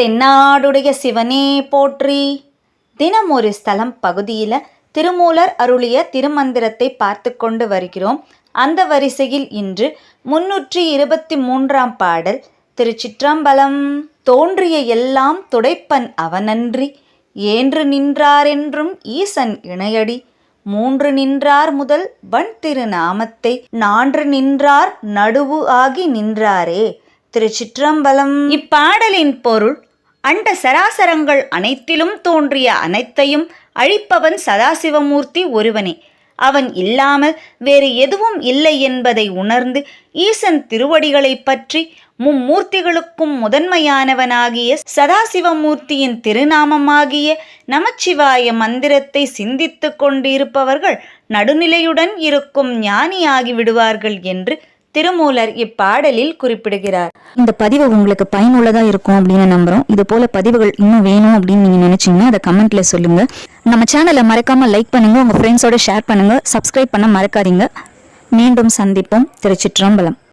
தென்னாடுடைய சிவனே போற்றி. தினம் ஒரு ஸ்தலம் பகுதியில் திருமூலர் அருளிய திருமந்திரத்தை பார்த்து கொண்டு வருகிறோம். அந்த வரிசையில் இன்று முன்னூற்றி இருபத்தி மூன்றாம் பாடல் திருச்சிற்றம்பலம். தோன்றிய எல்லாம் துடைப்பன் அவனன்றி ஏன்று நின்றாரென்றும் ஈசன் இணையடி. மூன்று நின்றார் முதல் வன் திருநாமத்தை நான்று நின்றார் நடுவு ஆகி நின்றாரே திருச்சிற்றம்பலம். இப்பாடலின் பொருள் அண்ட சராசரங்கள் அனைத்திலும் தோன்றிய அனைத்தையும் அழிப்பவன் சதாசிவமூர்த்தி ஒருவனே. அவன் இல்லாமல் வேறு எதுவும் இல்லை என்பதை உணர்ந்து ஈசன் திருவடிகளைப் பற்றி மும்மூர்த்திகளுக்கும் முதன்மையானவனாகிய சதாசிவமூர்த்தியின் திருநாமமாகிய நமச்சிவாய மந்திரத்தை சிந்தித்து கொண்டிருப்பவர்கள் நடுநிலையுடன் இருக்கும் ஞானியாகி விடுவார்கள் என்று திருமூலர் இப்பாடலில் குறிப்பிடுகிறார். இந்த பதிவு உங்களுக்கு பயனுள்ளதா இருக்கும் அப்படின்னு நம்புறோம். இது போல பதிவுகள் இன்னும் வேணும் அப்படின்னு நீங்க நினைச்சீங்கன்னா அதை கமெண்ட்ல சொல்லுங்க. நம்ம சேனலை மறக்காம லைக் பண்ணுங்க. உங்க ஃப்ரெண்ட்ஸோட ஷேர் பண்ணுங்க. சப்ஸ்கிரைப் பண்ண மறக்காதீங்க. மீண்டும் சந்திப்போம். திருச்சிற்றம்பலம்.